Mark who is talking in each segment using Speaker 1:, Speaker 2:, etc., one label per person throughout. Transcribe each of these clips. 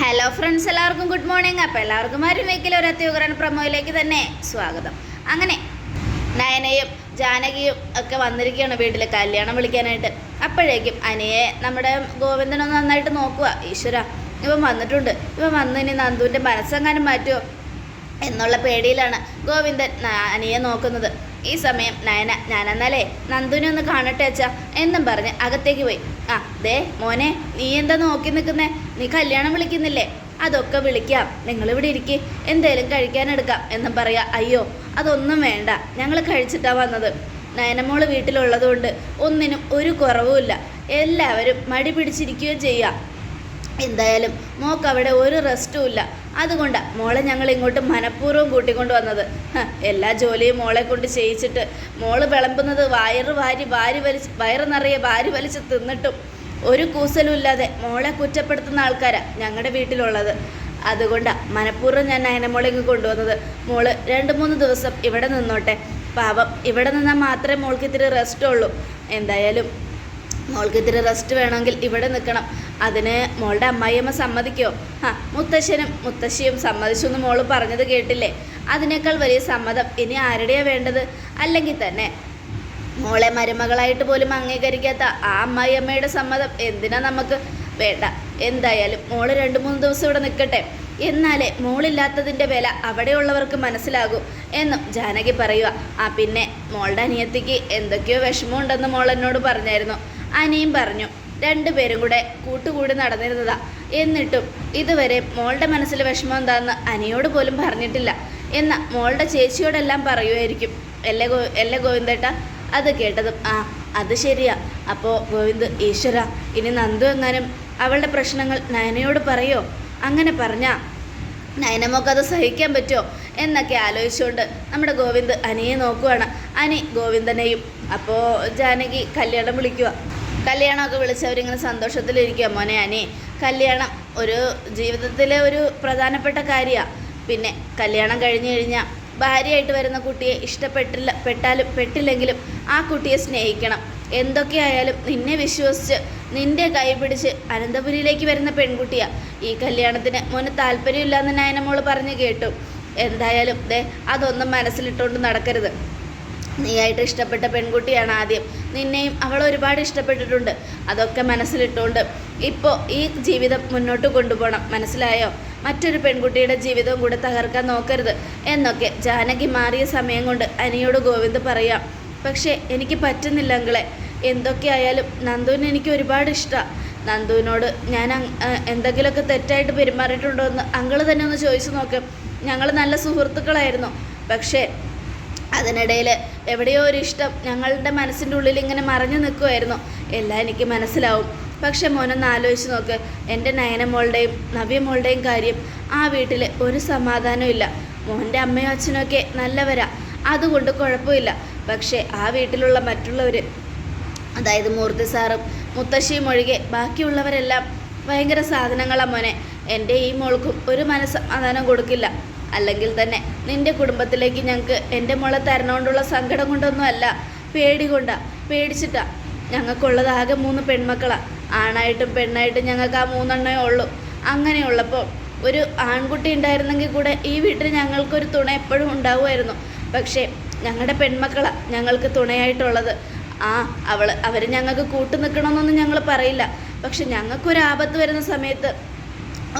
Speaker 1: Hello friends എല്ലാവർക്കും good morning അപ്പോൾ എല്ലാവർക്കും അരുമേക്കിൽ ഒരു അത്യുഗ്രൻ പ്രമോയിലേക്ക് തന്നെ സ്വാഗതം. അങ്ങനെ നയനയും ജാനകിയും ഒക്കെ വന്നിരിക്കുകയാണ് വീട്ടിൽ കല്യാണം വിളിക്കാനായിട്ട്. അപ്പോഴേക്കും അനിയെ നമ്മുടെ ഗോവിന്ദനൊന്ന് നന്നായിട്ട് നോക്കുക ഈശ്വര ഇവൻ വന്നിട്ടുണ്ട്. ഇവൻ വന്ന് ഇനി നന്ദുവിന്റെ മനസ്സെങ്ങാനും മാറ്റുമോ എന്നുള്ള പേടിയിലാണ് ഗോവിന്ദൻ അനിയെ നോക്കുന്നത്. ഈ സമയം നയന ഞാനെന്നാലേ നന്ദുനെ ഒന്ന് കാണട്ടെ അച്ഛാ. എന്നും പറഞ്ഞ് അകത്തേക്ക് പോയി. ആ ദേ മോനെ നീ എന്താ നോക്കി നിൽക്കുന്നേ? നീ കല്യാണം വിളിക്കുന്നില്ലേ? അതൊക്കെ വിളിക്കാം. നിങ്ങളിവിടെ ഇരിക്കി. എന്തേലും കഴിക്കാനെടുക്കാം എന്നും പറയാ. അയ്യോ അതൊന്നും വേണ്ട. ഞങ്ങൾ കഴിച്ചിട്ടാ വന്നത്. നയനമോൾ വീട്ടിലുള്ളതുകൊണ്ട് ഒന്നിനും ഒരു കുറവുമില്ല എല്ലാവരും മടി പിടിച്ചിരിക്കുകയും ചെയ്യാം. എന്തായാലും മോക്ക് അവിടെ ഒരു റെസ്റ്റും ഇല്ല. അതുകൊണ്ടാണ് മോളെ ഞങ്ങൾ ഇങ്ങോട്ട് മനഃപൂർവം കൂട്ടിക്കൊണ്ട് വന്നത്. എല്ലാ ജോലിയും മോളെ കൊണ്ട് ചെയ്യിച്ചിട്ട് മോൾ വിളമ്പുന്നത് വയറ് വാരി വാരി വലിച്ച് വയറ് നിറയെ വാരി വലിച്ച് തിന്നിട്ടും ഒരു കൂസലും ഇല്ലാതെ മോളെ കുറ്റപ്പെടുത്തുന്ന ആൾക്കാരാണ് ഞങ്ങളുടെ വീട്ടിലുള്ളത്. അതുകൊണ്ടാണ് മനഃപൂർവം ഞാൻ നയനമോളെ ഇങ്ങ് കൊണ്ടുവന്നത്. മോൾ രണ്ട് മൂന്ന് ദിവസം ഇവിടെ നിന്നോട്ടെ. പാവം ഇവിടെ നിന്നാൽ മാത്രമേ മോൾക്ക് ഇത്തിരി റെസ്റ്റ് ഉള്ളൂ. എന്തായാലും മോൾക്ക് ഇത്തിരി റെസ്റ്റ് വേണമെങ്കിൽ ഇവിടെ നിൽക്കണം. അതിന് മോളുടെ അമ്മായിയമ്മ സമ്മതിക്കോ? ആ മുത്തശ്ശനും മുത്തശ്ശിയും സമ്മതിച്ചു എന്ന് മോൾ പറഞ്ഞത് കേട്ടില്ലേ? അതിനേക്കാൾ വലിയ സമ്മതം ഇനി ആരുടെയാണ് വേണ്ടത്? അല്ലെങ്കിൽ തന്നെ മോളെ മരുമകളായിട്ട് പോലും അംഗീകരിക്കാത്ത ആ അമ്മായിയമ്മയുടെ സമ്മതം എന്തിനാ നമുക്ക്? വേണ്ട എന്തായാലും മോൾ രണ്ട് മൂന്ന് ദിവസം ഇവിടെ നിൽക്കട്ടെ. എന്നാലേ മോളില്ലാത്തതിന്റെ വില അവിടെയുള്ളവർക്ക് മനസ്സിലാകും എന്നും ജാനകി പറയുക. ആ പിന്നെ മോളുടെ അനിയത്തിക്ക് എന്തൊക്കെയോ വിഷമമുണ്ടെന്ന് മോൾ എന്നോട് പറഞ്ഞായിരുന്നു. അനിയും പറഞ്ഞു രണ്ടുപേരും കൂടെ കൂട്ടുകൂടി നടന്നിരുന്നതാ. എന്നിട്ടും ഇതുവരെ മോളുടെ മനസ്സിൽ വിഷമം എന്താണെന്ന് അനിയോട് പോലും പറഞ്ഞിട്ടില്ല. എന്ന മോളുടെ ചേച്ചിയോടെല്ലാം പറയുമായിരിക്കും എല്ലേ ഗോ എല്ലേ ഗോവിന്ദേട്ട? അത് കേട്ടതും ആ അത് ശരിയാ. അപ്പോൾ ഗോവിന്ദ് ഈശ്വര ഇനി നന്ദു എങ്ങാനും അവളുടെ പ്രശ്നങ്ങൾ നയനയോട് പറയോ? അങ്ങനെ പറഞ്ഞാ നയനമൊക്കെ അത് സഹിക്കാൻ പറ്റുമോ എന്നൊക്കെ ആലോചിച്ചുകൊണ്ട് നമ്മുടെ ഗോവിന്ദ് അനിയെ നോക്കുവാണ്. അനി ഗോവിന്ദനെയും അപ്പോൾ ജാനകി കല്യാണം വിളിക്കുക കല്യാണമൊക്കെ വിളിച്ചവരിങ്ങനെ സന്തോഷത്തിലിരിക്കുക മോനെ അനി കല്യാണം ഒരു ജീവിതത്തിലെ ഒരു പ്രധാനപ്പെട്ട കാര്യമാണ് പിന്നെ കല്യാണം കഴിഞ്ഞു കഴിഞ്ഞാൽ ഭാര്യയായിട്ട് വരുന്ന കുട്ടിയെ ഇഷ്ടപ്പെട്ടില്ല പെട്ടാലും പെട്ടില്ലെങ്കിലും ആ കുട്ടിയെ സ്നേഹിക്കണം. എന്തൊക്കെയായാലും നിന്നെ വിശ്വസിച്ച് നിന്റെ കൈ പിടിച്ച് അനന്തപുരിയിലേക്ക് വരുന്ന പെൺകുട്ടിയാ. ഈ കല്യാണത്തിന് മോന് താല്പര്യമില്ലാന്ന് നയനമോൾ പറഞ്ഞു കേട്ടു. എന്തായാലും ദേ അതൊന്നും മനസ്സിലിട്ടുകൊണ്ട് നടക്കരുത്. നീയായിട്ട് ഇഷ്ടപ്പെട്ട പെൺകുട്ടിയാണ് ആദ്യം. നിന്നെയും അവൾ ഒരുപാട് ഇഷ്ടപ്പെട്ടിട്ടുണ്ട്. അതൊക്കെ മനസ്സിലിട്ടുകൊണ്ട് ഇപ്പോൾ ഈ ജീവിതം മുന്നോട്ട് കൊണ്ടുപോകണം മനസ്സിലായോ? മറ്റൊരു പെൺകുട്ടിയുടെ ജീവിതവും കൂടെ തകർക്കാൻ നോക്കരുത്. എന്നൊക്കെ ജാനകി മാറിയ സമയം കൊണ്ട് അനിയോട് ഗോവിന്ദ് പറയാം. പക്ഷേ എനിക്ക് പറ്റുന്നില്ല അങ്കളെ. എന്തൊക്കെയായാലും നന്ദുവിന് എനിക്ക് ഒരുപാട് ഇഷ്ടമാണ് നന്ദുവിനോട് ഞാൻ എന്തെങ്കിലുമൊക്കെ തെറ്റായിട്ട് പെരുമാറിയിട്ടുണ്ടോ എന്ന് അങ്കിൾ തന്നെ ഒന്ന് ചോദിച്ചു നോക്ക്. ഞങ്ങൾ നല്ല സുഹൃത്തുക്കളായിരുന്നു. പക്ഷേ അതിനിടയിൽ എവിടെയോ ഒരു ഇഷ്ടം ഞങ്ങളുടെ മനസ്സിന്റെ ഉള്ളിൽ ഇങ്ങനെ മറഞ്ഞു നിൽക്കുമായിരുന്നു എല്ലാം എനിക്ക് മനസ്സിലാവും. പക്ഷെ മോനൊന്ന് ആലോചിച്ച് നോക്ക്. എന്റെ നയനമോളുടെയും നവ്യമോളുടെയും കാര്യം ആ വീട്ടിൽ ഒരു സമാധാനവും ഇല്ല. മോന്റെ അമ്മയും അച്ഛനൊക്കെ നല്ലവരാ. അതുകൊണ്ട് കുഴപ്പമില്ല. പക്ഷേ ആ വീട്ടിലുള്ള മറ്റുള്ളവർ അതായത് മൂർത്തി സാറും മുത്തശ്ശിയും ഒഴികെ ബാക്കിയുള്ളവരെല്ലാം ഭയങ്കര സാധനങ്ങളാണ് മോനെ. എന്റെ ഈ മോൾക്കും ഒരു മനസ്സമാധാനം കൊടുക്കില്ല. അല്ലെങ്കിൽ തന്നെ നിന്റെ കുടുംബത്തിലേക്ക് ഞങ്ങൾക്ക് എന്റെ മോളെ തരണോണ്ടുള്ള സങ്കടം കൊണ്ടൊന്നും അല്ല പേടി കൊണ്ടാ പേടിച്ചിട്ടാ. ഞങ്ങൾക്കുള്ളത് ആകെ മൂന്ന് പെൺമക്കളാ. ആണായിട്ടും പെണ്ണായിട്ടും ഞങ്ങൾക്ക് ആ മൂന്നെണ്ണേ ഉള്ളൂ. അങ്ങനെയുള്ളപ്പോൾ ഒരു ആൺകുട്ടി ഉണ്ടായിരുന്നെങ്കിൽ കൂടെ ഈ വീട്ടിൽ ഞങ്ങൾക്കൊരു തുണ എപ്പോഴും ഉണ്ടാവുമായിരുന്നു. പക്ഷേ ഞങ്ങളുടെ പെൺമക്കളാ ഞങ്ങൾക്ക് തുണയായിട്ടുള്ളത്. ആ അവൾ അവർ ഞങ്ങൾക്ക് കൂട്ടു നിൽക്കണമെന്നൊന്നും ഞങ്ങൾ പറയില്ല. പക്ഷെ ഞങ്ങൾക്കൊരു ആപത്ത് വരുന്ന സമയത്ത്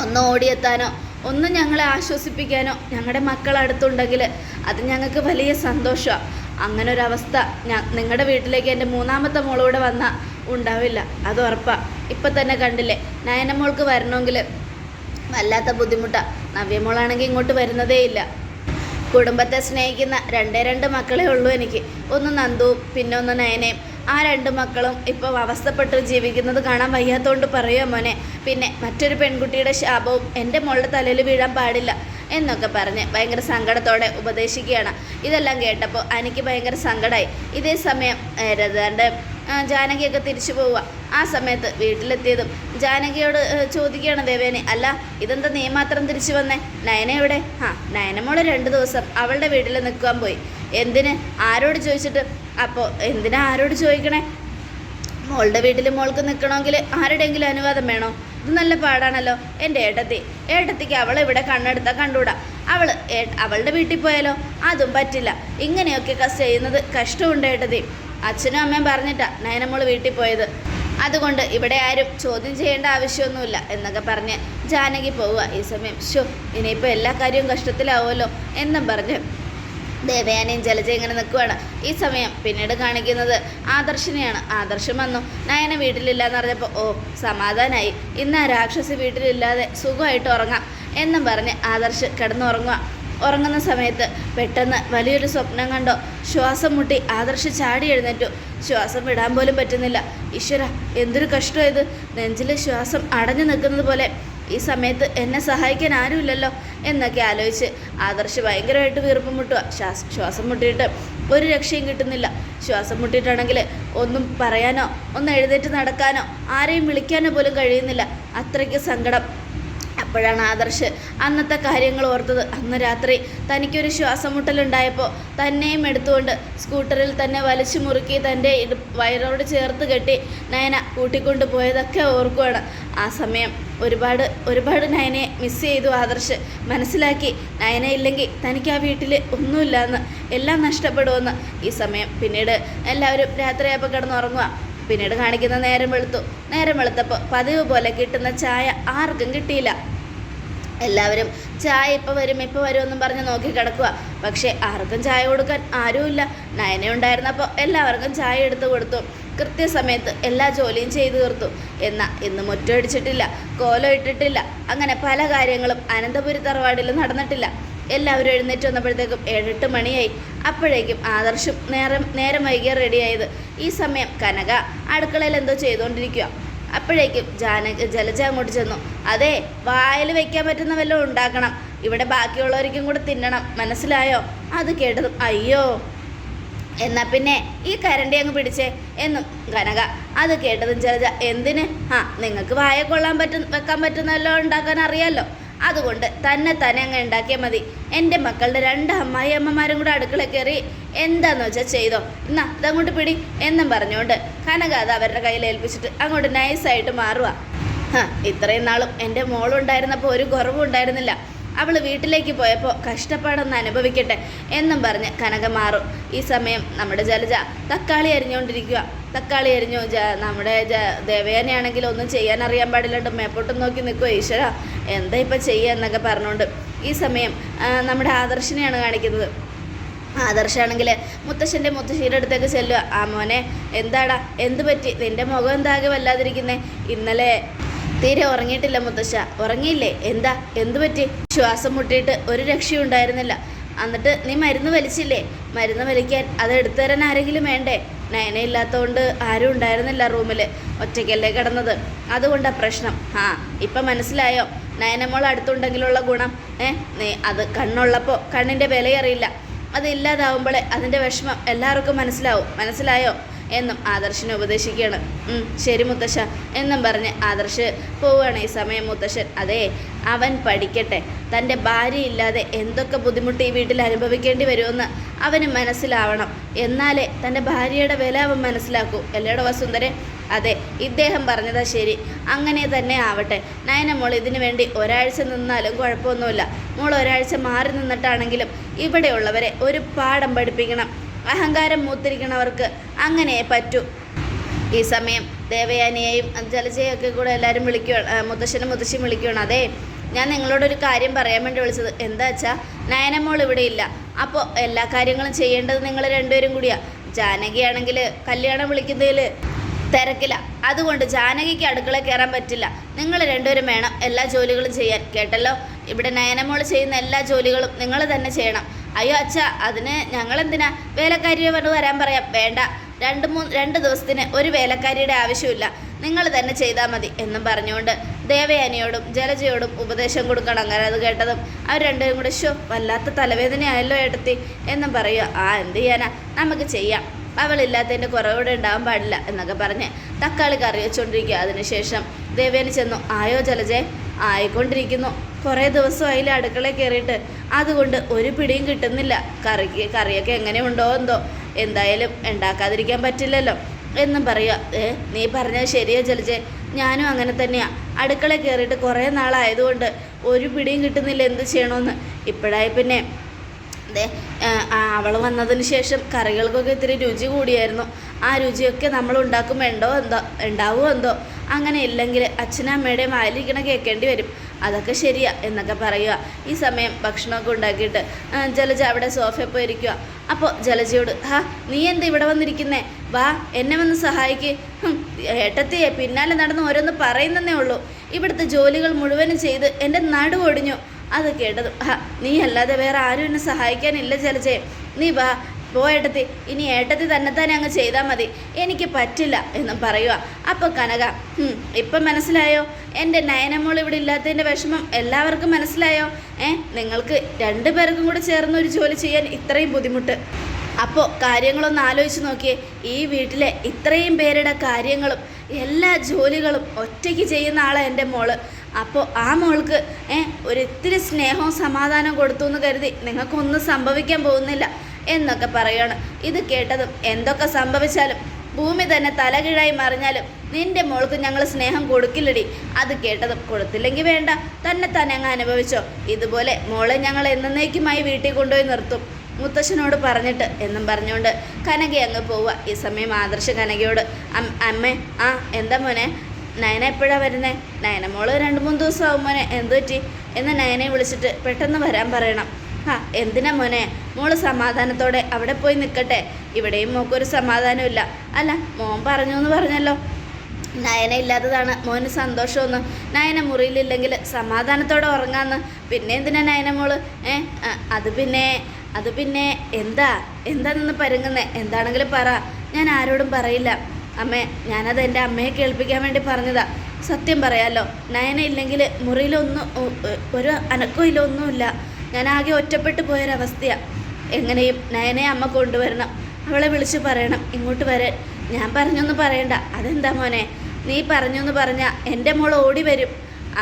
Speaker 1: ഒന്ന് ഓടിയെത്താനോ ഒന്ന് ഞങ്ങളെ ആശ്വസിപ്പിക്കാനോ ഞങ്ങളുടെ മക്കൾ അടുത്തുണ്ടെങ്കിൽ അത് ഞങ്ങൾക്ക് വലിയ സന്തോഷമാണ് അങ്ങനെ ഒരു അവസ്ഥ ഞാൻ നിങ്ങളുടെ വീട്ടിലേക്ക് എന്റെ മൂന്നാമത്തെ മോളൂടെ വന്നാൽ ഉണ്ടാവില്ല അത് ഉറപ്പാണ് ഇപ്പം തന്നെ കണ്ടില്ലേ നയന മോൾക്ക് വരണമെങ്കിൽ വല്ലാത്ത ബുദ്ധിമുട്ടാണ് നവ്യമോളാണെങ്കിൽ ഇങ്ങോട്ട് വരുന്നതേ ഇല്ല. കുടുംബത്തെ സ്നേഹിക്കുന്ന രണ്ടേ രണ്ട് മക്കളേ ഉള്ളൂ എനിക്ക്. ഒന്ന് നന്ദുവും പിന്നെ ഒന്ന് നയനയും. ആ രണ്ട് മക്കളും ഇപ്പോൾ അവസ്ഥപ്പെട്ട് ജീവിക്കുന്നത് കാണാൻ വയ്യാത്തതുകൊണ്ട് പറയുമോ മോനെ? പിന്നെ മറ്റൊരു പെൺകുട്ടിയുടെ ശാപവും എന്റെ മോളുടെ തലയിൽ വീഴാൻ പാടില്ല എന്നൊക്കെ പറഞ്ഞ് ഭയങ്കര സങ്കടത്തോടെ ഉപദേശിക്കുകയാണ്. ഇതെല്ലാം കേട്ടപ്പോൾ എനിക്ക് ഭയങ്കര സങ്കടമായി ഇതേ സമയം ഏതാണ്ട് ജാനകിയൊക്കെ തിരിച്ചു പോവുക. ആ സമയത്ത് വീട്ടിലെത്തിയതും ജാനകിയോട് ചോദിക്കുകയാണ് ദേവേനെ അല്ല ഇതെന്താ നീ മാത്രം തിരിച്ചു വന്നേ? നയന എവിടെ ആ നയനമോൾ രണ്ട് ദിവസം അവളുടെ വീട്ടിൽ നിൽക്കാൻ പോയി. എന്തിന്? ആരോട് ചോദിച്ചിട്ട്? അപ്പോൾ എന്തിനാ ആരോട് ചോദിക്കണേ? മോളുടെ വീട്ടിൽ മോൾക്ക് നിൽക്കണമെങ്കിൽ ആരുടെയെങ്കിലും അനുവാദം വേണോ? ഇത് നല്ല പാടാണല്ലോ. എന്റെ ഏട്ടത്തി. ഏട്ടത്തിക്ക് അവൾ ഇവിടെ കണ്ണെടുത്താൽ കണ്ടുകൂടാ അവൾ അവളുടെ വീട്ടിൽ പോയാലോ? അതും പറ്റില്ല. ഇങ്ങനെയൊക്കെ ചെയ്യുന്നത് കഷ്ടമുണ്ട് ഏട്ടത്തി. അച്ഛനും അമ്മയും പറഞ്ഞിട്ടാ നയനമോൾ വീട്ടിൽ പോയത്. അതുകൊണ്ട് ഇവിടെ ആരും ചോദ്യം ചെയ്യേണ്ട ആവശ്യമൊന്നുമില്ല എന്നൊക്കെ പറഞ്ഞ് ജാനകി പോവുക ഈ സമയം. ഷോ ഇനിയിപ്പോൾ എല്ലാ കാര്യവും കഷ്ടത്തിലാവുമല്ലോ എന്നും പറഞ്ഞ് ദേവയാനയും ജലജ ഇങ്ങനെ നിൽക്കുവാണ്. ഈ സമയം പിന്നീട് കാണിക്കുന്നത് ആദർശിനെയാണ്. ആദർശം വന്നു. നയന വീട്ടിലില്ല എന്ന് പറഞ്ഞപ്പോൾ ഓ സമാധാനായി. ഇന്ന് രാക്ഷസി വീട്ടിലില്ലാതെ സുഖമായിട്ട് ഉറങ്ങാം എന്നും പറഞ്ഞ് ആദർശ് കിടന്നുറങ്ങുക. ഉറങ്ങുന്ന സമയത്ത് പെട്ടെന്ന് വലിയൊരു സ്വപ്നം കണ്ടോ? ശ്വാസം മുട്ടി ആദർശ് ചാടി എഴുന്നേറ്റു. ശ്വാസം വിടാൻ പോലും പറ്റുന്നില്ല. ഈശ്വര എന്തൊരു കഷ്ടമായത് നെഞ്ചിലെ ശ്വാസം അടഞ്ഞു നിൽക്കുന്നത് പോലെ ഈ സമയത്ത് എന്നെ സഹായിക്കാൻ ആരുമില്ലല്ലോ എന്നൊക്കെ ആലോചിച്ച് ആദർശ് ഭയങ്കരമായിട്ട് വീർപ്പ് മുട്ടുക. ശ്വാസ മുട്ടിയിട്ട് ഒരു രക്ഷയും കിട്ടുന്നില്ല. ശ്വാസം മുട്ടിയിട്ടാണെങ്കിൽ ഒന്നും പറയാനോ ഒന്ന് എഴുന്നേറ്റ് നടക്കാനോ ആരെയും വിളിക്കാനോ പോലും കഴിയുന്നില്ല. അത്രയ്ക്ക് സങ്കടം. അപ്പോഴാണ് ആദർശ് അന്നത്തെ കാര്യങ്ങൾ ഓർത്തത്. അന്ന് രാത്രി തനിക്കൊരു ശ്വാസം മുട്ടലുണ്ടായപ്പോൾ തന്നെയും എടുത്തുകൊണ്ട് സ്കൂട്ടറിൽ തന്നെ വലിച്ചു മുറുക്കി തന്റെ വയറോട് ചേർത്ത് കെട്ടി നയന കൂട്ടിക്കൊണ്ട് പോയതൊക്കെ ഓർക്കുവാണ്. ആ സമയം ഒരുപാട് ഒരുപാട് നയനയെ മിസ് ചെയ്തു ആദർശ്. മനസ്സിലാക്കി നയന ഇല്ലെങ്കിൽ തനിക്ക് ആ വീട്ടിൽ ഒന്നുമില്ലയെന്ന് എല്ലാം നഷ്ടപ്പെടുമെന്ന്. ഈ സമയം പിന്നീട് എല്ലാവരും രാത്രിയായപ്പോൾ കിടന്നുറങ്ങുക. പിന്നീട് കാണിക്കുന്ന നേരം വെളുത്തു. നേരം വെളുത്തപ്പോൾ പതിവ് പോലെ കിട്ടുന്ന ചായ ആർക്കും കിട്ടിയില്ല. എല്ലാവരും ചായ ഇപ്പോൾ വരും ഇപ്പോൾ വരുമെന്നും പറഞ്ഞ് നോക്കി കിടക്കുക പക്ഷേ ആർക്കും ചായ കൊടുക്കാൻ ആരുമില്ല. നയന ഉണ്ടായിരുന്നപ്പോൾ എല്ലാവർക്കും ചായ എടുത്ത് കൊടുത്തു. കൃത്യസമയത്ത് എല്ലാ ജോലിയും ചെയ്തു തീർത്തു. എന്നാൽ ഇന്ന് മുറ്റമടിച്ചിട്ടില്ല കോലം ഇട്ടിട്ടില്ല അങ്ങനെ പല കാര്യങ്ങളും അനന്തപുരി തറവാടിൽ നടന്നിട്ടില്ല. എല്ലാവരും എഴുന്നേറ്റ് വന്നപ്പോഴത്തേക്കും ഏഴെട്ട് മണിയായി. അപ്പോഴേക്കും ആദർശം നേരം നേരം വൈകിയ റെഡിയായത് ഈ സമയം കനക അടുക്കളയിൽ എന്തോ ചെയ്തുകൊണ്ടിരിക്കുക അപ്പോഴേക്കും ജാന ജലജ അങ്ങോട്ട് ചെന്നു. അതെ വായിൽ വെക്കാൻ പറ്റുന്ന വല്ലതും ഉണ്ടാക്കണം. ഇവിടെ ബാക്കിയുള്ളവർക്കും കൂടെ തിന്നണം. മനസ്സിലായോ? അത് കേട്ടതും അയ്യോ. എന്നാ പിന്നെ ഈ കരണ്ടി അങ്ങ് പിടിച്ചേ എന്നും കനക. അത് കേട്ടതും ജലജ എന്തിന്? ആ നിങ്ങൾക്ക് വായ കൊള്ളാൻ പറ്റും വെക്കാൻ പറ്റുന്നല്ലോ ഉണ്ടാക്കാൻ അറിയാലോ. അതുകൊണ്ട് തന്നെ തന്നെ അങ്ങ് ഉണ്ടാക്കിയാൽ മതി. എന്റെ മക്കളുടെ രണ്ട് അമ്മായി അമ്മമാരും കൂടെ അടുക്കള കയറി എന്താന്ന് വെച്ചാൽ ചെയ്തോ. എന്നാ ഇതങ്ങോട്ട് പിടി എന്നും പറഞ്ഞുകൊണ്ട് കനക അത് അവരുടെ കയ്യിൽ ഏൽപ്പിച്ചിട്ട് അങ്ങോട്ട് നൈസായിട്ട് മാറുക ഹാ ഇത്രയും നാളും എന്റെ മോളുണ്ടായിരുന്നപ്പോൾ ഒരു കുറവും ഉണ്ടായിരുന്നില്ല. അവൾ വീട്ടിലേക്ക് പോയപ്പോൾ കഷ്ടപ്പാടൊന്ന് അനുഭവിക്കട്ടെ എന്നും പറഞ്ഞ് കനക മാറും. ഈ സമയം നമ്മുടെ ജലജ തക്കാളി അരിഞ്ഞുകൊണ്ടിരിക്കുക തക്കാളി അരിഞ്ഞു ജ നമ്മുടെ ജ ദേവയാനയാണെങ്കിൽ ഒന്നും ചെയ്യാൻ അറിയാൻ പാടില്ലാണ്ട് മേപ്പോട്ടും നോക്കി നിൽക്കുക ഈശ്വര. എന്താ ഇപ്പം ചെയ്യുക എന്നൊക്കെ പറഞ്ഞുകൊണ്ട് ഈ സമയം നമ്മുടെ ആദർശിനെയാണ് കാണിക്കുന്നത്. ആദർശാണെങ്കിൽ മുത്തശ്ശന്റെ മുത്തശ്ശിയുടെ അടുത്തേക്ക് ചെല്ലുക ആ മോനെ എന്താടാ? എന്ത് പറ്റി? നിന്റെ മുഖം എന്താകെ വല്ലാതിരിക്കുന്നേ? ഇന്നലെ തീരെ ഉറങ്ങിയിട്ടില്ല മുത്തശ്ശ. ഉറങ്ങിയില്ലേ? എന്താ? എന്തു പറ്റി? ശ്വാസം മുട്ടിയിട്ട് ഒരു രക്ഷയും ഉണ്ടായിരുന്നില്ല. എന്നിട്ട് നീ മരുന്ന് വലിച്ചില്ലേ? മരുന്ന് വലിക്കാൻ അത് എടുത്തു തരാൻ ആരെങ്കിലും വേണ്ടേ? നയന ഇല്ലാത്തതുകൊണ്ട് ആരും ഉണ്ടായിരുന്നില്ല റൂമിൽ ഒറ്റയ്ക്കല്ലേ കിടന്നത്? അതുകൊണ്ടാണ് പ്രശ്നം. ആ ഇപ്പം മനസ്സിലായോ? നയനമോൾ അടുത്തുണ്ടെങ്കിലുള്ള ഗുണം. ഏ നീ അത് കണ്ണുള്ളപ്പോൾ കണ്ണിന്റെ വിലയറിയില്ല. അത് ഇല്ലാതാവുമ്പോഴേ അതിന്റെ വിഷമം എല്ലാവർക്കും മനസ്സിലാവും. മനസ്സിലായോ? എന്നും ആദർശിനെ ഉപദേശിക്കുകയാണ്. "ഉം, ശരി മുത്തശ്ശ. എന്നും പറഞ്ഞ് ആദർശ് പോവുകയാണ് ഈ സമയം മുത്തശ്ശൻ. അതെ അവൻ പഠിക്കട്ടെ. തന്റെ ഭാര്യ ഇല്ലാതെ എന്തൊക്കെ ബുദ്ധിമുട്ട് ഈ വീട്ടിൽ അനുഭവിക്കേണ്ടി വരുമെന്ന് അവന് മനസ്സിലാവണം. എന്നാലേ തന്റെ ഭാര്യയുടെ വില അവൻ മനസ്സിലാക്കൂ. എല്ലയുടെ വസുന്ധരെ അതെ ഇദ്ദേഹം പറഞ്ഞതാ ശരി. അങ്ങനെ തന്നെ ആവട്ടെ. നയന മോൾ ഇതിനു വേണ്ടി ഒരാഴ്ച നിന്നാലും കുഴപ്പമൊന്നുമില്ല. മോൾ ഒരാഴ്ച മാറി നിന്നിട്ടാണെങ്കിലും ഇവിടെയുള്ളവരെ ഒരു പാഠം പഠിപ്പിക്കണം. അഹങ്കാരം മൂത്തിരിക്കണവർക്ക് അങ്ങനെ പറ്റൂ. ഈ സമയം ദേവയാനിയെയും ജലജയൊക്കെ കൂടെ എല്ലാവരും വിളിക്കുകയാണ് മുത്തശ്ശനും മുത്തശ്ശിയും വിളിക്കുകയാണ് അതെ ഞാൻ നിങ്ങളോടൊരു കാര്യം പറയാൻ വേണ്ടി വിളിച്ചത്. എന്താ വെച്ചാൽ നയനമോൾ ഇവിടെ ഇല്ല. അപ്പോൾ എല്ലാ കാര്യങ്ങളും ചെയ്യേണ്ടത് നിങ്ങൾ രണ്ടുപേരും കൂടിയാണ് ജാനകിയാണെങ്കിൽ കല്യാണം വിളിക്കുന്നതിൽ തിരക്കില്ല. അതുകൊണ്ട് ജാനകിക്ക് അടുക്കള കയറാൻ പറ്റില്ല. നിങ്ങൾ രണ്ടുപേരും വേണം എല്ലാ ജോലികളും ചെയ്യാൻ. കേട്ടല്ലോ? ഇവിടെ നയനമോൾ ചെയ്യുന്ന എല്ലാ ജോലികളും നിങ്ങൾ തന്നെ ചെയ്യണം. അയ്യോ അച്ഛ അതിന് ഞങ്ങളെന്തിനാ? വേലക്കാരിയെ കൊണ്ട് വരാൻ പറയാം. വേണ്ട. രണ്ട് മൂന്ന് രണ്ട് ദിവസത്തിന് ഒരു വേലക്കാരിയുടെ ആവശ്യമില്ല. നിങ്ങൾ തന്നെ ചെയ്താൽ മതി എന്നും പറഞ്ഞുകൊണ്ട് ദേവയാനിയോടും ജലജയോടും ഉപദേശം കൊടുക്കണം അങ്ങനെ അത് കേട്ടതും. അവർ രണ്ടുപേരും കൂടെ ഷോ വല്ലാത്ത തലവേദനയായല്ലോ എടുത്തി എന്നും പറയുക. ആ എന്ത് ചെയ്യാനാ? നമുക്ക് ചെയ്യാം. അവളില്ലാത്തതിന്റെ കുറവിടെ ഉണ്ടാവാൻ പാടില്ല എന്നൊക്കെ പറഞ്ഞ് തക്കാളി കറി വെച്ചുകൊണ്ടിരിക്കുക അതിനുശേഷം ദേവേനി ചെന്നു ആയോ ജലജെ ആയിക്കൊണ്ടിരിക്കുന്നു. കുറേ ദിവസമായില്ല അടുക്കളയിൽ കയറിയിട്ട്. അതുകൊണ്ട് ഒരു പിടിയും കിട്ടുന്നില്ല. കറിക്ക് കറിയൊക്കെ എങ്ങനെ ഉണ്ടോ എന്തോ. എന്തായാലും ഉണ്ടാക്കാതിരിക്കാൻ പറ്റില്ലല്ലോ. എന്നും പറയുക ഏ നീ പറഞ്ഞത് ശരിയോ ജലജെ. ഞാനും അങ്ങനെ തന്നെയാ. അടുക്കള കയറിയിട്ട് കുറേ നാളായതുകൊണ്ട് ഒരു പിടിയും കിട്ടുന്നില്ല. എന്ത് ചെയ്യണമെന്ന് ഇപ്പോഴായി പിന്നെ ദേ അവൾ വന്നതിന് ശേഷം കറികൾക്കൊക്കെ ഇത്തിരി രുചി കൂടിയായിരുന്നു. ആ രുചിയൊക്കെ നമ്മൾ ഉണ്ടാക്കുമ്പോൾ ഉണ്ടോ എന്തോ ഉണ്ടാവുമോ എന്തോ? അങ്ങനെ ഇല്ലെങ്കിൽ അച്ഛനും അമ്മയുടെയും കേൾക്കേണ്ടി വരും. അതൊക്കെ ശരിയാ എന്നൊക്കെ പറയുക. ഈ സമയം ഭക്ഷണമൊക്കെ ഉണ്ടാക്കിയിട്ട് ജലജ അവിടെ സോഫയിൽ പോയി ഇരിക്കുക അപ്പോൾ ജലജയോട് ഹാ നീ എന്താ ഇവിടെ വന്നിരിക്കുന്നേ? വാ എന്നെ വന്ന് സഹായിക്ക്. ഏട്ടത്തിയെ പിന്നാലെ നടന്ന് ഓരോന്ന് പറയുന്നതേ ഉള്ളൂ. ഇവിടുത്തെ ജോലികൾ മുഴുവനും ചെയ്ത് എന്റെ നടു ഒടിഞ്ഞു അത് കേട്ടത്. നീ അല്ലാതെ വേറെ ആരും എന്നെ സഹായിക്കാനില്ല ചലച്ചേ നീ വാ പോ ഏട്ടത്തി. ഇനി ഏട്ടത്തി തന്നെ തന്നെ അങ്ങ് ചെയ്താൽ മതി. എനിക്ക് പറ്റില്ല എന്ന് പറയുക അപ്പോൾ കനക "ഹും, ഇപ്പം മനസ്സിലായോ? എന്റെ നയനമോൾ ഇവിടെ ഇല്ലാത്തതിന്റെ വിഷമം എല്ലാവർക്കും മനസ്സിലായോ? ഏ നിങ്ങൾക്ക് രണ്ടു പേർക്കും കൂടെ ചേർന്ന് ഒരു ജോലി ചെയ്യാൻ ഇത്രയും ബുദ്ധിമുട്ട്. അപ്പോൾ കാര്യങ്ങളൊന്ന് ആലോചിച്ച് നോക്കിയേ. ഈ വീട്ടിലെ ഇത്രയും പേരുടെ കാര്യങ്ങളും എല്ലാ ജോലികളും ഒറ്റയ്ക്ക് ചെയ്യുന്ന ആളാണ് എന്റെ മോൾ. അപ്പോൾ ആ മോൾക്ക് ഏ ഒരു ഇത്തിരി സ്നേഹവും സമാധാനവും കൊടുത്തു എന്ന് കരുതി നിങ്ങൾക്കൊന്നും സംഭവിക്കാൻ പോകുന്നില്ല എന്നൊക്കെ പറയണം ഇത് കേട്ടതും എന്തൊക്കെ സംഭവിച്ചാലും ഭൂമി തന്നെ തലകീഴായി മറിഞ്ഞാലും നിന്റെ മോൾക്ക് ഞങ്ങൾ സ്നേഹം കൊടുക്കില്ലടി. അത് കേട്ടതും കൊടുത്തില്ലെങ്കിൽ വേണ്ട തന്നെ തന്നെ അങ്ങ് അനുഭവിച്ചോ. ഇതുപോലെ മോളെ ഞങ്ങൾ എന്നേക്കുമായി വീട്ടിൽ കൊണ്ടുപോയി നിർത്തും മുത്തശ്ശനോട് പറഞ്ഞിട്ട് എന്നും പറഞ്ഞുകൊണ്ട് കനക അങ്ങ് പോവുക. ഈ സമയം ആദർശ കനകയോട് അമ്മേ ആ എന്താ മോനെ? നയന എപ്പോഴാണ് വരുന്നത് നയന മോൾ രണ്ട് മൂന്ന് ദിവസം ആവും മോനെ. എന്ത് പറ്റി? എന്ന് നയനെ വിളിച്ചിട്ട് പെട്ടെന്ന് വരാൻ പറയണം. ആ എന്തിനാ മോനെ? മോൾ സമാധാനത്തോടെ അവിടെ പോയി നിൽക്കട്ടെ ഇവിടെയും മോക്കൊരു സമാധാനമില്ല അല്ല മോൻ പറഞ്ഞു എന്ന് പറഞ്ഞല്ലോ. നയന ഇല്ലാത്തതാണ് മോന് സന്തോഷമൊന്നും. നയന മുറിയിലില്ലെങ്കിൽ സമാധാനത്തോടെ ഉറങ്ങാന്ന്. പിന്നെ എന്തിനാ നയന മോൾ? ഏ അത് പിന്നെ അത് പിന്നെ എന്താ? എന്താ നിന്ന് പരുങ്ങുന്നേ? എന്താണെങ്കിലും പറ. ഞാൻ ആരോടും പറയില്ല. അമ്മേ ഞാനത് എന്റെ അമ്മയെ കേൾപ്പിക്കാൻ വേണ്ടി പറഞ്ഞതാ. സത്യം പറയാലോ നയന ഇല്ലെങ്കിൽ മുറിയിലൊന്നും ഒരു അനക്കമില്ലൊന്നുമില്ല ഞാൻ ആകെ ഒറ്റപ്പെട്ടു പോയൊരവസ്ഥയാണ് എങ്ങനെയും നയനെ അമ്മ കൊണ്ടുവരണം. അവളെ വിളിച്ച് പറയണം ഇങ്ങോട്ട് വരെ ഞാൻ പറഞ്ഞൊന്നും പറയണ്ട. അതെന്താ മോനെ? നീ പറഞ്ഞൊന്ന് പറഞ്ഞാൽ എന്റെ മോൾ ഓടി വരും.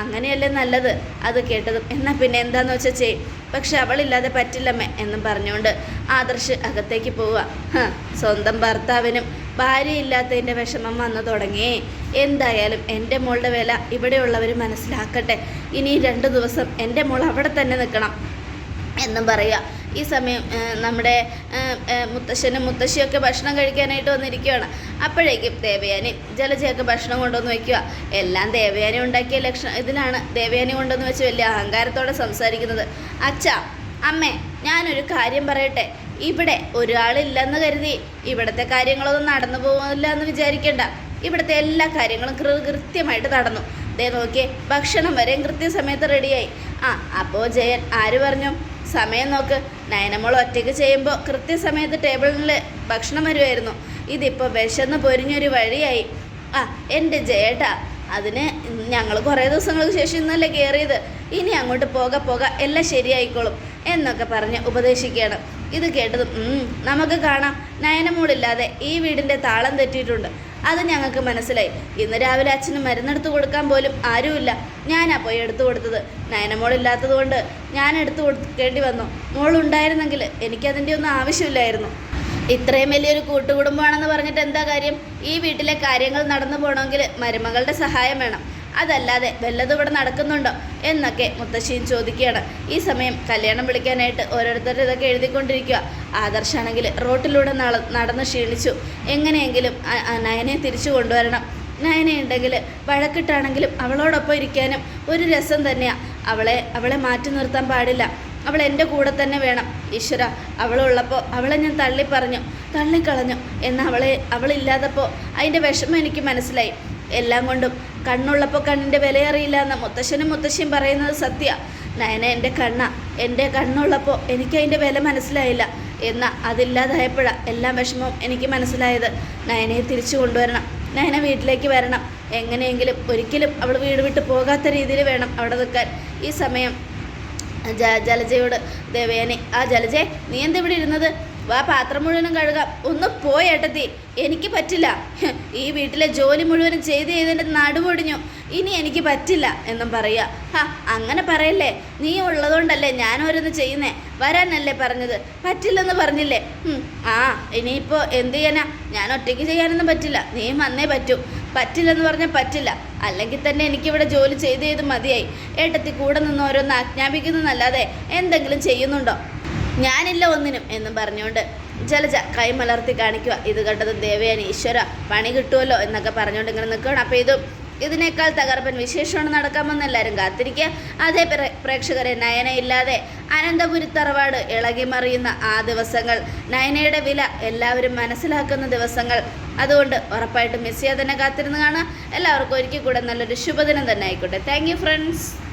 Speaker 1: അങ്ങനെയല്ലേ നല്ലത്? അത് കേട്ടതും. എന്നാൽ പിന്നെ എന്താന്ന് വെച്ചാൽ ചെയ്യും പക്ഷെ അവളില്ലാതെ പറ്റില്ലമ്മേ എന്നും പറഞ്ഞുകൊണ്ട് ആദർശ് അകത്തേക്ക് പോവുക. സ്വന്തം ഭർത്താവിനും ഭാര്യയില്ലാത്തതിന്റെ വിഷമം വന്നു തുടങ്ങി. എന്തായാലും എന്റെ മോളുടെ വില ഇവിടെയുള്ളവർ മനസ്സിലാക്കട്ടെ. ഇനി രണ്ട് ദിവസം എന്റെ മോൾ അവിടെ തന്നെ നിൽക്കണം എന്നും പറയുക. ഈ സമയം നമ്മുടെ മുത്തശ്ശനും മുത്തശ്ശിയൊക്കെ ഭക്ഷണം കഴിക്കാനായിട്ട് വന്നിരിക്കുകയാണ്. അപ്പോഴേക്കും ദേവയാനി ജലജയൊക്കെ ഭക്ഷണം കൊണ്ടുവന്ന് വയ്ക്കുക. എല്ലാം ദേവയാനി ഉണ്ടാക്കിയ ലക്ഷണം ഇതിലാണ് ദേവയാനി കൊണ്ടുവന്ന് വെച്ച് വലിയ അഹങ്കാരത്തോടെ സംസാരിക്കുന്നത്. അച്ഛ അമ്മേ ഞാനൊരു കാര്യം പറയട്ടെ. ഇവിടെ ഒരാളില്ലെന്ന് കരുതി ഇവിടുത്തെ കാര്യങ്ങളൊന്നും നടന്നു പോകില്ല എന്ന് വിചാരിക്കേണ്ട. ഇവിടുത്തെ എല്ലാ കാര്യങ്ങളും കൃത്യമായിട്ട് നടന്നു. ദേ നോക്കിയേ ഭക്ഷണം വരെയും കൃത്യസമയത്ത് റെഡിയായി. ആ അപ്പോൾ ജയൻ ആര് പറഞ്ഞു? സമയം നോക്ക്. നയനമോൾ ഒറ്റയ്ക്ക് ചെയ്യുമ്പോൾ കൃത്യസമയത്ത് ടേബിളിൽ ഭക്ഷണം വരുമായിരുന്നു ഇതിപ്പോൾ വിശന്ന് പൊരിഞ്ഞൊരു വഴിയായി. ആ എന്റെ ജയേട്ടാ അതിന് ഞങ്ങൾ കുറേ ദിവസങ്ങൾക്ക് ശേഷം ഇന്നല്ലേ കയറിയത് ഇനി അങ്ങോട്ട് പോക പോക എല്ലാം ശരിയായിക്കോളും. എന്നൊക്കെ പറഞ്ഞ് ഉപദേശിക്കുകയാണ്. ഇത് കേട്ടതും നമുക്ക് കാണാം. നയനമൂടില്ലാതെ ഈ വീടിന്റെ താളം തെറ്റിയിട്ടുണ്ട്. അത് ഞങ്ങൾക്ക് മനസ്സിലായി. ഇന്ന് രാവിലെ അച്ഛന് മരുന്നെടുത്ത് കൊടുക്കാൻ പോലും ആരുമില്ല. ഞാനാ പോയി എടുത്തു കൊടുത്തത്. നയനമോളില്ലാത്തത് കൊണ്ട് ഞാൻ എടുത്തു കൊടുക്കേണ്ടി വന്നു. മോളുണ്ടായിരുന്നെങ്കിൽ എനിക്കതിന്റെ ഒന്നും ആവശ്യമില്ലായിരുന്നു. ഇത്രയും വലിയൊരു കൂട്ടുകുടുംബമാണെന്ന് പറഞ്ഞിട്ട് എന്താ കാര്യം? ഈ വീട്ടിലെ കാര്യങ്ങൾ നടന്നു പോകണമെങ്കിൽ മരുമകളുടെ സഹായം വേണം. അതല്ലാതെ വല്ലതും ഇവിടെ നടക്കുന്നുണ്ടോ എന്നൊക്കെ മുത്തശ്ശിയും ചോദിക്കുകയാണ്. ഈ സമയം കല്യാണം വിളിക്കാനായിട്ട് ഓരോരുത്തരുടെ ഇതൊക്കെ എഴുതിക്കൊണ്ടിരിക്കുക ആദർശാണെങ്കിൽ റോട്ടിലൂടെ നട നടന്ന് ക്ഷീണിച്ചു. എങ്ങനെയെങ്കിലും നയനെ തിരിച്ചു കൊണ്ടുവരണം. നയനയുണ്ടെങ്കിൽ വഴക്കിട്ടാണെങ്കിലും അവളോടൊപ്പം ഇരിക്കാനും ഒരു രസം തന്നെയാണ് അവളെ അവളെ മാറ്റി നിർത്താൻ പാടില്ല. അവൾ എന്റെ കൂടെ തന്നെ വേണം. ഈശ്വര അവളുള്ളപ്പോൾ അവളെ ഞാൻ തള്ളി പറഞ്ഞു തള്ളിക്കളഞ്ഞു. എന്നാൽ അവളെ അവളില്ലാതപ്പോൾ അതിന്റെ വിഷമം എനിക്ക് മനസ്സിലായി. എല്ലാം കൊണ്ടും കണ്ണുള്ളപ്പോൾ കണ്ണിന്റെ വിലയറിയില്ല എന്ന് മുത്തശ്ശനും മുത്തശ്ശിയും പറയുന്നത് സത്യ. നയന എന്റെ കണ്ണ എന്റെ കണ്ണുള്ളപ്പോൾ എനിക്ക് അതിന്റെ വില മനസ്സിലായില്ല. എന്നാൽ അതില്ലാതായപ്പോഴാണ് എല്ലാ വിഷമവും എനിക്ക് മനസ്സിലായത്. നയനയെ തിരിച്ചു കൊണ്ടുവരണം. നയന വീട്ടിലേക്ക് വരണം. എങ്ങനെയെങ്കിലും ഒരിക്കലും അവൾ വീട് വിട്ട് പോകാത്ത രീതിയിൽ വേണം അവിടെ നിൽക്കാൻ. ഈ സമയം ജ ജലജയോട് ദേവയാനി ആ ജലജെ നീ എന്തിവിടെ ഇരുന്നത്? വാ പാത്രം മുഴുവനും കഴുകാം. ഒന്ന് പോയി ഏട്ടത്തി. എനിക്ക് പറ്റില്ല. ഈ വീട്ടിലെ ജോലി മുഴുവനും ചെയ്ത് ചെയ്തതിന്റെ നടുപൊടിഞ്ഞു ഇനി എനിക്ക് പറ്റില്ല എന്നും പറയുക ഹാ അങ്ങനെ പറയല്ലേ? നീ ഉള്ളതുകൊണ്ടല്ലേ ഞാനോരൊന്ന് ചെയ്യുന്നേ? വരാനല്ലേ പറഞ്ഞത്? പറ്റില്ലെന്ന് പറഞ്ഞില്ലേ? ആ ഇനിയിപ്പോൾ എന്ത് ചെയ്യാനാ? ഞാൻ ഒറ്റയ്ക്ക് ചെയ്യാനൊന്നും പറ്റില്ല. നീ വന്നേ പറ്റൂ. പറ്റില്ലെന്ന് പറഞ്ഞാൽ പറ്റില്ല. അല്ലെങ്കിൽ തന്നെ എനിക്കിവിടെ ജോലി ചെയ്ത് ചെയ്ത് മതിയായി. ഏട്ടത്തി കൂടെ നിന്ന് ഓരോന്ന് ആജ്ഞാപിക്കുന്നതല്ലാതെ എന്തെങ്കിലും ചെയ്യുന്നുണ്ടോ? ഞാനില്ല ഒന്നിനും എന്നും പറഞ്ഞുകൊണ്ട് ജലജ കൈമലർത്തി കാണിക്കുക. ഇത് കണ്ടത് ദേവയാൻ ഈശ്വര. പണി കിട്ടുമല്ലോ എന്നൊക്കെ പറഞ്ഞുകൊണ്ട് ഇങ്ങനെ നിൽക്കുകയാണ്. അപ്പോൾ ഇതും ഇതിനേക്കാൾ തകർപ്പൻ വിശേഷമാണ് നടക്കാമെന്ന് എല്ലാവരും കാത്തിരിക്കുക. അതേ പ്രേ- പ്രേക്ഷകരെ നയനയില്ലാതെ അനന്തപുരി തറവാട് ഇളകി മറിയുന്ന ആ ദിവസങ്ങൾ നയനയുടെ വില എല്ലാവരും മനസ്സിലാക്കുന്ന ദിവസങ്ങൾ. അതുകൊണ്ട് ഉറപ്പായിട്ടും മിസ് ചെയ്യാതെ തന്നെ കാത്തിരുന്ന് കാണാം എല്ലാവർക്കും ഒരിക്കൽ കൂടെ നല്ലൊരു ശുഭദിനം തന്നെ ആയിക്കോട്ടെ. Thank friends